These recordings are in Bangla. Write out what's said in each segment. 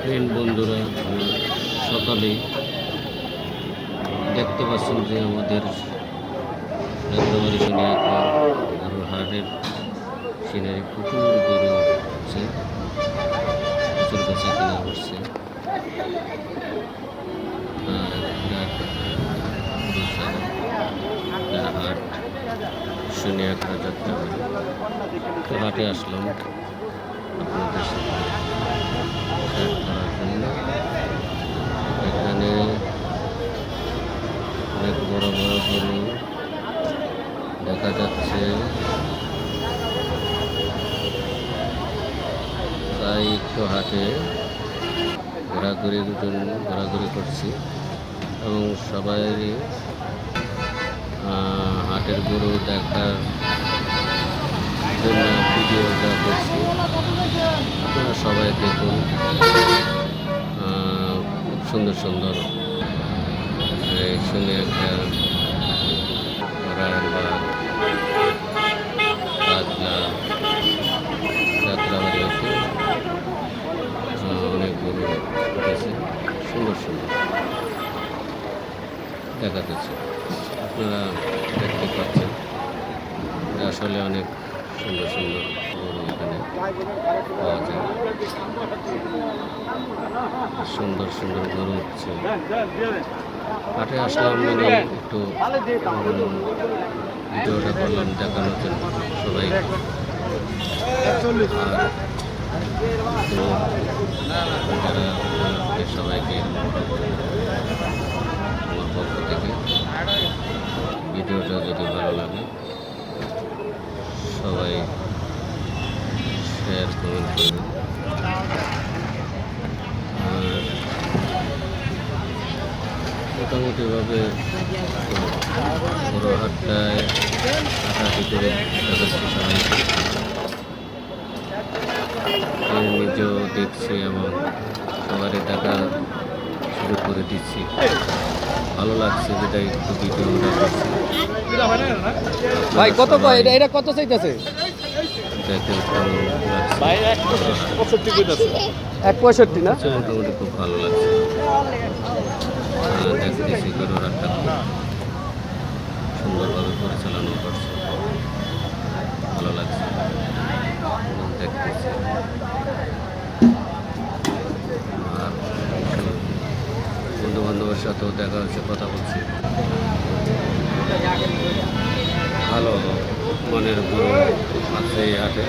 ফ্রেন্ড বন্ধুরা সকালে দেখতে পাচ্ছেন যে আমাদের রাজ্যবাড়ি সিনে হার্টের সিনারি প্রচুর গড়ে উঠছে প্রচুর কাছে কেনা হচ্ছে হাট শুনে একটা যাত্রা হাটে আসলাম আপনাদের সাথে। এখানে অনেক বড় বড় গরু দেখা যাচ্ছে। তাই একটু হাটে ঘোরাঘুরির জন্য ঘোরাঘুরি করছি এবং সবাই হাটের গরু দেখার জন্য ভিডিওটা করছি আপনারা সবাই দেখুন আহ, খুব সুন্দর সুন্দর। এই শুনে একটা রায়ের বাগ কাজলা যাত্রাবাড়ি আছে। অনেক গরু উঠেছে। সুন্দর সুন্দর। দেখা আপনারা দেখতে পাচ্ছেন। আসলে অনেক সুন্দর সুন্দর এখানে। পাওয়া যায়। সুন্দর সুন্দর গরু হচ্ছে। হাটে আসলাম একটু ভিডিওটা করলাম দেখানোর জন্য সবাই সবাইকে আমার পক্ষ থেকে ভিডিওটা যদি ভালো লাগে, সবাই শেয়ার আর মোটামুটিভাবে বড় হাটটায় করে দেখাচ্ছি সবাইকে নিজেও দেখছি এবং সবারই দেখা শুরু করে দিচ্ছি। ভালো লাগছে যেটা একটু ভিডিওটা ভাই, কত এটা কত চাইতেছে? এক পঁয়ষট্টি না? আচ্ছা, মোটামুটি খুব ভালো লাগছে। দেখতেছি গরুর হাটটা সুন্দরভাবে পরিচালনা করছে। ভালো লাগছে। দেখতেছি। বন্ধু বান্ধবের সাথেও দেখা হচ্ছে কথা বলছি। মনের গরু আছে এই হাটে।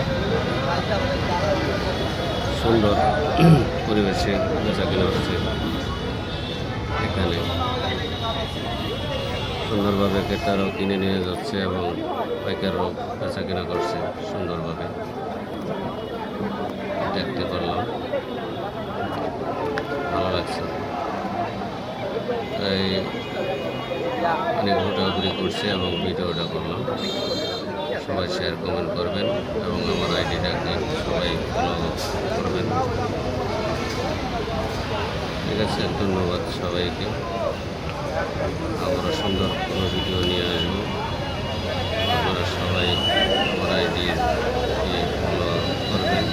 সুন্দর পরিবেশে বেচা কেনা হচ্ছে এখানে। সুন্দরভাবে ক্রেতারাও কিনে নিয়ে যাচ্ছে এবং পাইকারও বেচা কেনা করছে সুন্দরভাবে। দেখতে পারলাম ভালো লাগছে। তাই অনেক ঘোরাঘুরি করছে এবং ভিডিওটা করলাম। সবাই শেয়ার কমেন্ট করবেন এবং আমার আইডিটাকে সবাই ফলো করবেন। ঠিক আছে, ধন্যবাদ সবাইকে। আবারও সুন্দর কোনো ভিডিও নিয়ে আসব। আপনারা সবাই আমার আইডি দিয়ে ফলো করবেন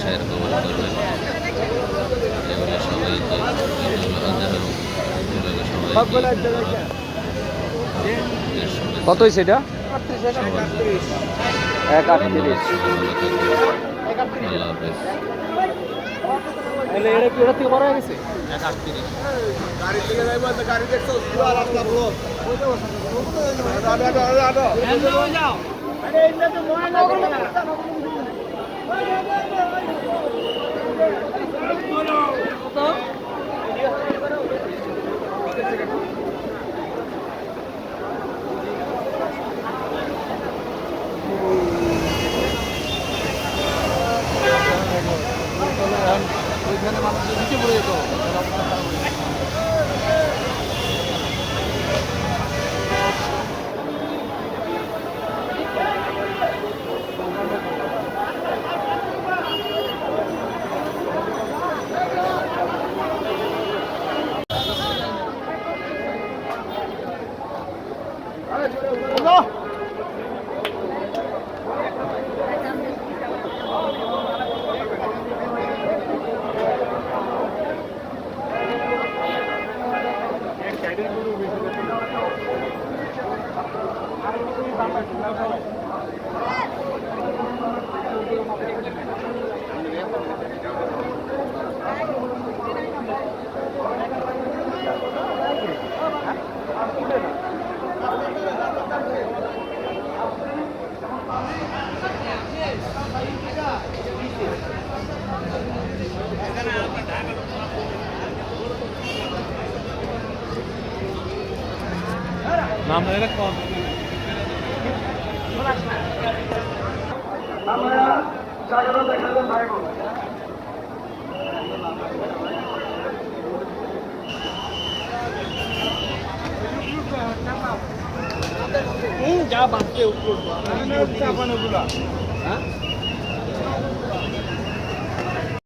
শেয়ার কমেন্ট করবেন এগুলো সবাইকে ঈদুল আজহা উপলক্ষে সবাইকে ধন্যবাদ। ঈদের শুভেচ্ছা। কত হয়েছে এটা? এক আটত্রিশ সবাই এখানে মানুষের নিচে পড়ে যেত No! নামলে কম আমরা যা বাঁচতে উপর চাপানোগুলা হ্যাঁ